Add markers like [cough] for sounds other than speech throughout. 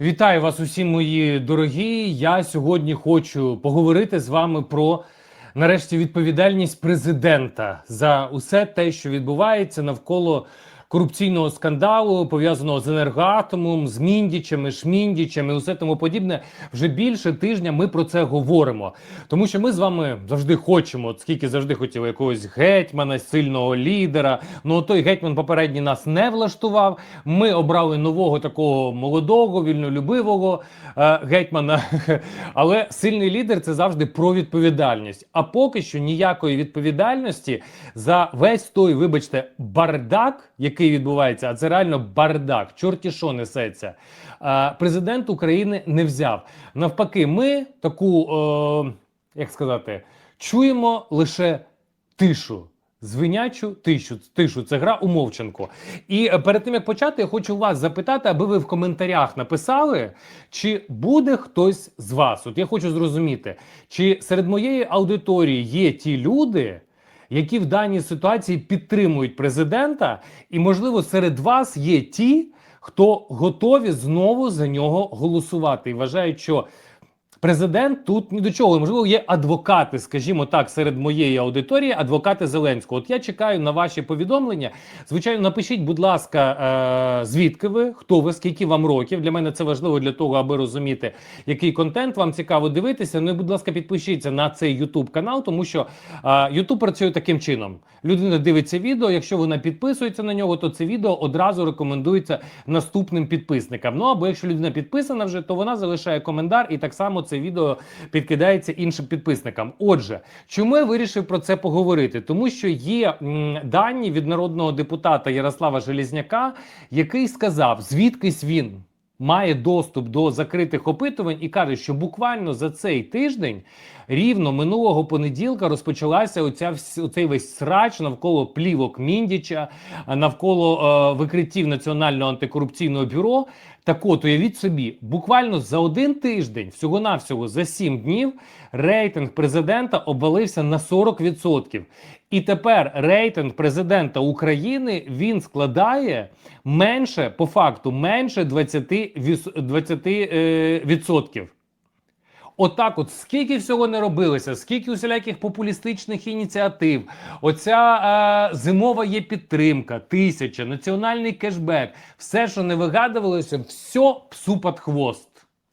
Вітаю вас усі мої дорогі. Я сьогодні хочу поговорити з вами про нарешті відповідальність президента за усе те, що відбувається навколо корупційного скандалу, пов'язаного з енергоатомом, з міндічами, шміндічами, усе тому подібне. Вже більше тижня ми про це говоримо. Тому що ми з вами завжди хочемо, скільки завжди хотіли якогось гетьмана, сильного лідера. Ну той гетьман попередній нас не влаштував. Ми обрали нового такого молодого, вільнолюбивого е, гетьмана. [laughs] Але сильний лідер це завжди про відповідальність. А поки що ніякої відповідальності за весь той, вибачте, бардак, який відбувається, а це реально бардак, чорті що несеться. Президент України не взяв. Навпаки, ми таку, е, як сказати, чуємо лише тишу. Звинячу тишу, тишу. Це гра у мовчанку. І перед тим як почати, я хочу вас запитати, аби ви в коментарях написали, чи буде хтось з вас. От я хочу зрозуміти, чи серед моєї аудиторії є ті люди, які в даній ситуації підтримують президента, і можливо серед вас є ті, хто готові знову за нього голосувати. І вважають, що Президент тут ні до чого. Можливо, є адвокати, скажімо так, серед моєї аудиторії, адвокати Зеленського. От я чекаю на ваші повідомлення. Звичайно, напишіть, будь ласка, е- звідки ви, хто ви, скільки вам років. Для мене це важливо для того, аби розуміти, який контент вам цікаво дивитися. Ну і, будь ласка, підпишіться на цей YouTube канал, тому що е- YouTube працює таким чином. Людина дивиться відео. Якщо вона підписується на нього, то це відео одразу рекомендується наступним підписникам. Ну або якщо людина підписана вже, то вона залишає коментар і так само це відео підкидається іншим підписникам. Отже, чому я вирішив про це поговорити? Тому що є м, дані від народного депутата Ярослава Желізняка, який сказав, звідкись він. Має доступ до закритих опитувань і каже, що буквально за цей тиждень, рівно минулого понеділка, розпочалася оця оцей весь срач навколо плівок Міндіча, навколо е, викриттів Національного антикорупційного бюро. Так от, уявіть собі, буквально за один тиждень, всього-навсього за сім днів, рейтинг президента обвалився на 40%. І тепер рейтинг президента України він складає менше, по факту, менше 20%. 20 е, відсотків. Отак, от скільки всього не робилося, скільки усіляких популістичних ініціатив, оця е, зимова є підтримка, тисяча, національний кешбек, все, що не вигадувалося, все псу під хвост.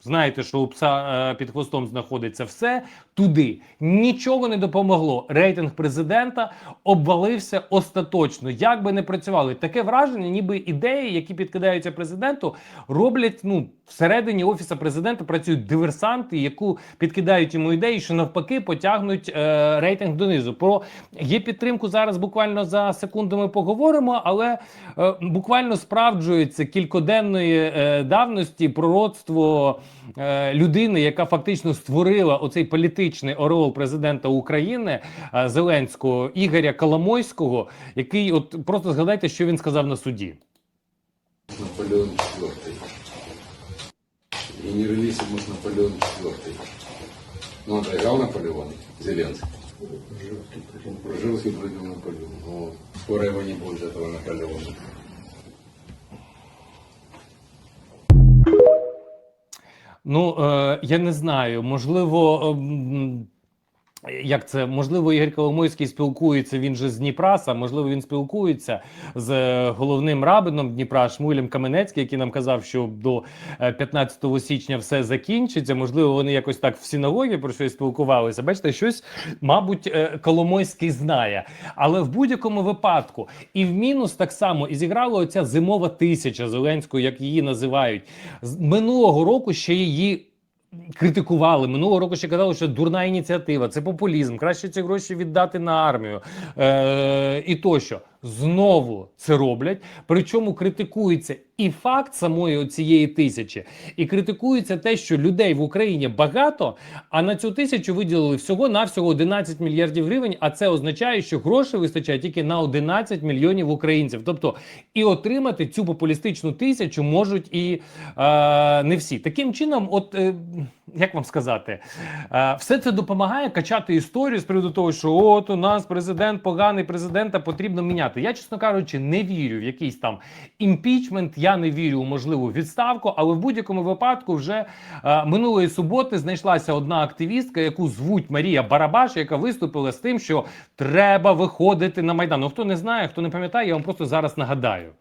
Знаєте, що у пса е, під хвостом знаходиться все туди. Нічого не допомогло. Рейтинг президента обвалився остаточно. Як би не працювали, таке враження, ніби ідеї, які підкидаються президенту, роблять ну всередині офіса президента працюють диверсанти, яку підкидають йому ідеї, що навпаки потягнуть е, рейтинг донизу. Про є підтримку зараз. Буквально за секунду ми поговоримо, але е, буквально справджується кількоденної е, давності пророцтво людини, яка фактично створила оцей політичний ореол президента України е, Зеленського Ігоря Коломойського, який от просто згадайте, що він сказав на суді. Наполеон IV. Может Наполеон IV. Ну, играл Наполеон, Зеленский. Жил Наполеон. Вот. Скоро его не будет, этого Наполеона. Ну е, я не знаю, можливо. Як це можливо, Ігор Коломойський спілкується? Він же з Дніпраса. Можливо, він спілкується з е, головним рабином Дніпра Шмулем Каменецьким, який нам казав, що до е, 15 січня все закінчиться. Можливо, вони якось так в синагогі про щось спілкувалися. Бачите, щось, мабуть, е, Коломойський знає. Але в будь-якому випадку і в мінус так само і зіграла оця зимова тисяча Зеленського, як її називають. З минулого року ще її критикували минулого року. Ще казали, що дурна ініціатива, це популізм. Краще ці гроші віддати на армію е- і тощо. Знову це роблять. Причому критикується і факт самої цієї тисячі, і критикується те, що людей в Україні багато, а на цю тисячу виділили всього навсього 11 мільярдів гривень. А це означає, що грошей вистачає тільки на 11 мільйонів українців. Тобто і отримати цю популістичну тисячу можуть і е, не всі. Таким чином, от. Е, як вам сказати, е, все це допомагає качати історію з приводу того, що от у нас президент поганий, президента потрібно міняти. Я, чесно кажучи, не вірю в якийсь там імпічмент. Я не вірю у можливу відставку, але в будь-якому випадку вже е, минулої суботи знайшлася одна активістка, яку звуть Марія Барабаш, яка виступила з тим, що треба виходити на майдан. Ну хто не знає, хто не пам'ятає, я вам просто зараз нагадаю.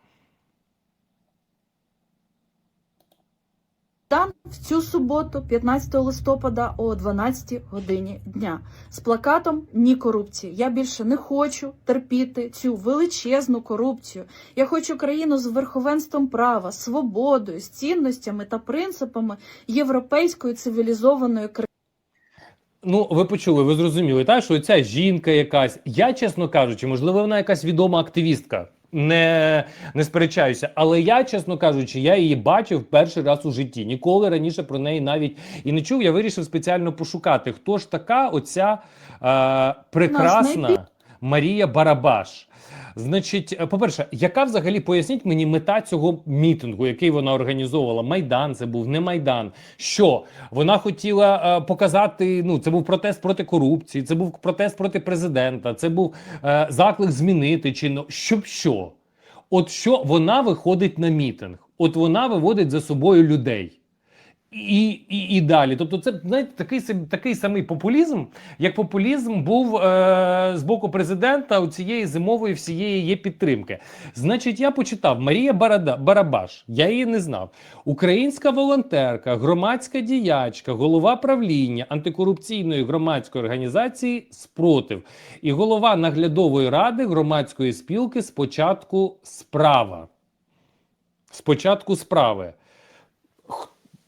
Там в цю суботу, 15 листопада о 12 годині дня, з плакатом Ні корупції. Я більше не хочу терпіти цю величезну корупцію. Я хочу країну з верховенством права, свободою, з цінностями та принципами європейської цивілізованої країни. Ну, ви почули, ви зрозуміли, так, що ця жінка якась, я, чесно кажучи, можливо, вона якась відома активістка. Не, не сперечаюся, але я, чесно кажучи, я її бачив перший раз у житті. Ніколи раніше про неї навіть і не чув. Я вирішив спеціально пошукати, хто ж така оця е, прекрасна Марія Барабаш. Значить, е, по-перше, яка взагалі поясніть мені мета цього мітингу, який вона організовувала? Майдан це був не майдан. Що вона хотіла е, показати? Ну, це був протест проти корупції, це був протест проти президента, це був е, заклик змінити чинно. Щоб що? От що вона виходить на мітинг? От вона виводить за собою людей. І, і, і далі. Тобто, це знаєте, такий, такий самий популізм, як популізм був е, з боку президента у цієї зимової всієї є підтримки. Значить, я почитав Марія Барада, Барабаш, я її не знав. Українська волонтерка, громадська діячка, голова правління антикорупційної громадської організації Спротив і голова наглядової ради громадської спілки Спочатку справа. Спочатку справи.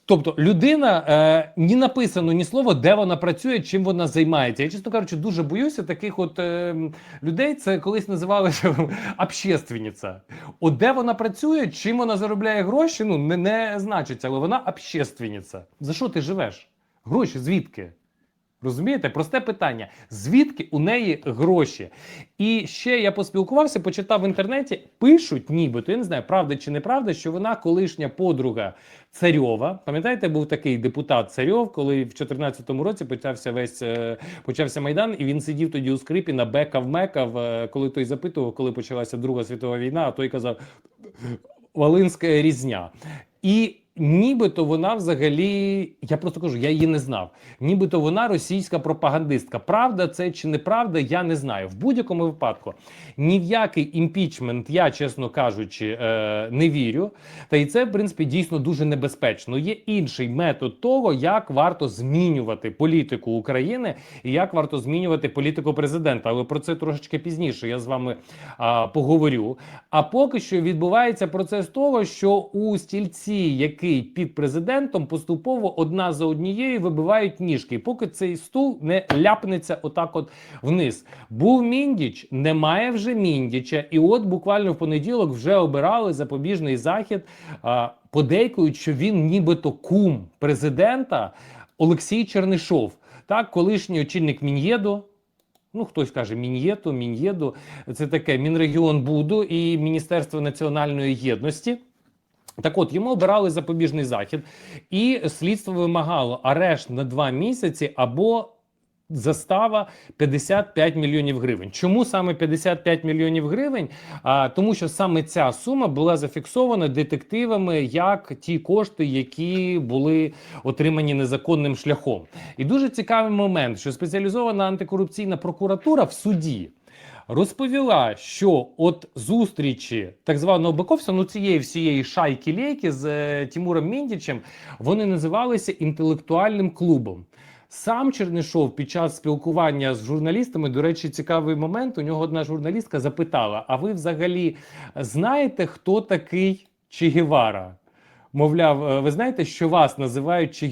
Тобто людина е, ні написано ні слова, де вона працює, чим вона займається. Я, чесно кажучи, дуже боюся таких от е, людей. Це колись називали [laughs] общественниця. От де вона працює, чим вона заробляє гроші, ну не, не значиться, але вона общественниця. За що ти живеш? Гроші звідки? Розумієте, просте питання: звідки у неї гроші? І ще я поспілкувався, почитав в інтернеті. Пишуть, нібито я не знаю, правда чи неправда, що вона колишня подруга Царьова. Пам'ятаєте, був такий депутат Царьов, коли в 2014 році почався весь е, почався майдан, і він сидів тоді у скрипі на бекав мекав, е, коли той запитував, коли почалася Друга світова війна, а той казав Волинська різня. І нібито вона взагалі, я просто кажу, я її не знав. Нібито вона російська пропагандистка. Правда це чи неправда, я не знаю. В будь-якому випадку ні в який імпічмент, я, чесно кажучи, е, не вірю. Та і це, в принципі, дійсно дуже небезпечно. Є інший метод того, як варто змінювати політику України і як варто змінювати політику президента. Але про це трошечки пізніше я з вами а, поговорю. А поки що відбувається процес того, що у стільці, який під президентом, поступово одна за однією вибивають ніжки, поки цей стул не ляпнеться отак, от вниз. Був міндіч, немає вже міндіча, і от буквально в понеділок вже обирали запобіжний захід. Подейкують, що він нібито кум президента Олексій Чернишов, так, колишній очільник Мін'єду. Ну, хтось каже Мін'єту, Мін'єду. Це таке Мінрегіон Буду і Міністерство національної єдності. Так от йому обирали запобіжний захід, і слідство вимагало арешт на два місяці або застава 55 мільйонів гривень. Чому саме 55 мільйонів гривень? А, тому що саме ця сума була зафіксована детективами як ті кошти, які були отримані незаконним шляхом. І дуже цікавий момент, що спеціалізована антикорупційна прокуратура в суді. Розповіла, що от зустрічі так званого Баковса, ну цієї всієї шайки лейки з е, Тимуром Міндічем, вони називалися інтелектуальним клубом. Сам Чернишов під час спілкування з журналістами, до речі, цікавий момент. У нього одна журналістка запитала: А ви взагалі знаєте, хто такий Че Гевара? Мовляв, е, ви знаєте, що вас називають Че?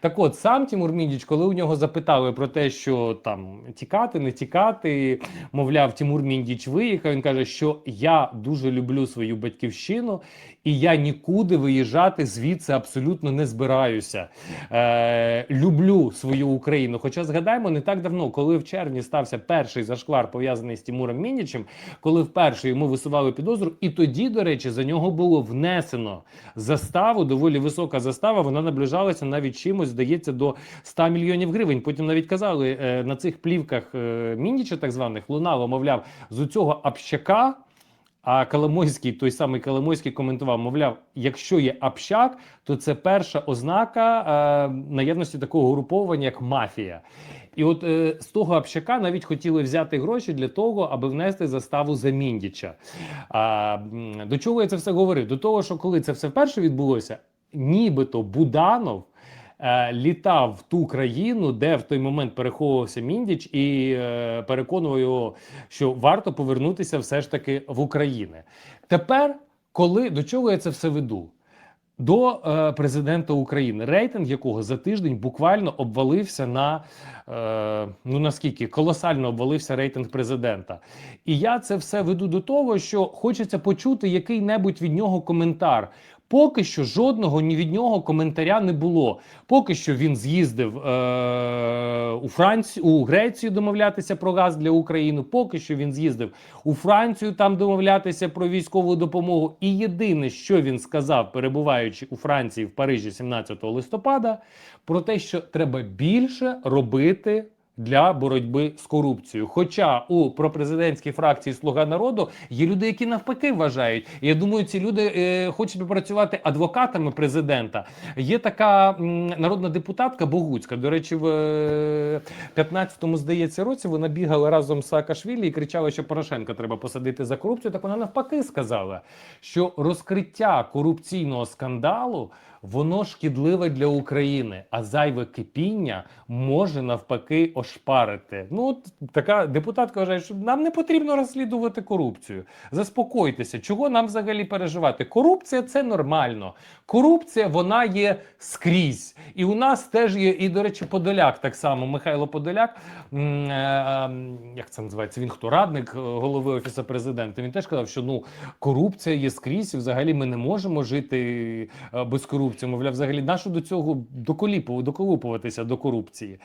Так от сам Тимур Міндіч, коли у нього запитали про те, що там тікати, не тікати, мовляв, Тимур Міндіч виїхав. Він каже, що я дуже люблю свою батьківщину, і я нікуди виїжджати звідси абсолютно не збираюся. Е, люблю свою Україну. Хоча згадаємо, не так давно, коли в червні стався перший зашквар пов'язаний з Тимуром Міндічем, коли вперше йому висували підозру, і тоді, до речі, за нього було внесено заставу, доволі висока застава. Вона наближалася навіть чимось, здається, до 100 мільйонів гривень. Потім навіть казали е, на цих плівках е, Міндіча, так званих, лунало, мовляв, з цього общака. А Коломойський, той самий Коломойський коментував, мовляв, якщо є общак, то це перша ознака е, наявності такого груповання, як мафія. І от е, з того общака навіть хотіли взяти гроші для того, аби внести заставу за Міндіча. А, до чого я це все говорив? До того, що коли це все вперше відбулося, нібито Буданов. е, Літав в ту країну, де в той момент переховувався Міндіч, і е, переконував його, що варто повернутися все ж таки в Україну. Тепер, коли до чого я це все веду? До е, президента України, рейтинг якого за тиждень буквально обвалився на е, ну наскільки колосально обвалився рейтинг президента. І я це все веду до того, що хочеться почути який-небудь від нього коментар. Поки що жодного ні від нього коментаря не було. Поки що він з'їздив е, у Францію, у Грецію домовлятися про газ для України. Поки що він з'їздив у Францію там домовлятися про військову допомогу. І єдине, що він сказав, перебуваючи у Франції в Парижі 17 листопада, про те, що треба більше робити. Для боротьби з корупцією. Хоча у пропрезидентській фракції Слуга народу є люди, які навпаки вважають. Я думаю, ці люди е, хочуть попрацювати адвокатами президента. Є така м, народна депутатка Богуцька. До речі, в е, 15-му, здається, році вона бігала разом з Саакашвілі і кричала, що Порошенка треба посадити за корупцію. Так вона навпаки сказала, що розкриття корупційного скандалу воно шкідливе для України, а зайве кипіння може навпаки ошпарити. Ну от така депутатка вважає, що нам не потрібно розслідувати корупцію. Заспокойтеся, чого нам взагалі переживати? Корупція це нормально. Корупція вона є скрізь. І у нас теж є, і до речі, Подоляк так само. Михайло Подоляк, е, м, як це називається? Він хто радник е, голови офісу президента. Він теж казав, що ну корупція є скрізь, і взагалі ми не можемо жити е, без корупції. Мовляв, взагалі, нащо до цього доколіпу- доколупуватися до корупції?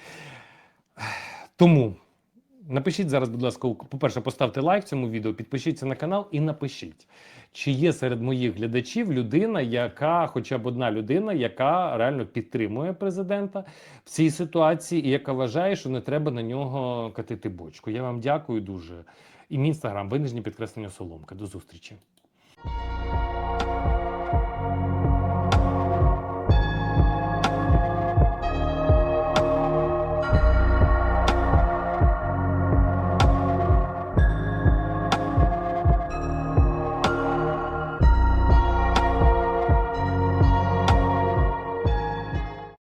Тому напишіть зараз, будь ласка, по-перше, поставте лайк цьому відео, підпишіться на канал і напишіть, чи є серед моїх глядачів людина, яка, хоча б одна людина, яка реально підтримує президента в цій ситуації, і яка вважає, що не треба на нього катити бочку. Я вам дякую дуже. І мій інстаграм, винижні підкреслення Соломка. До зустрічі.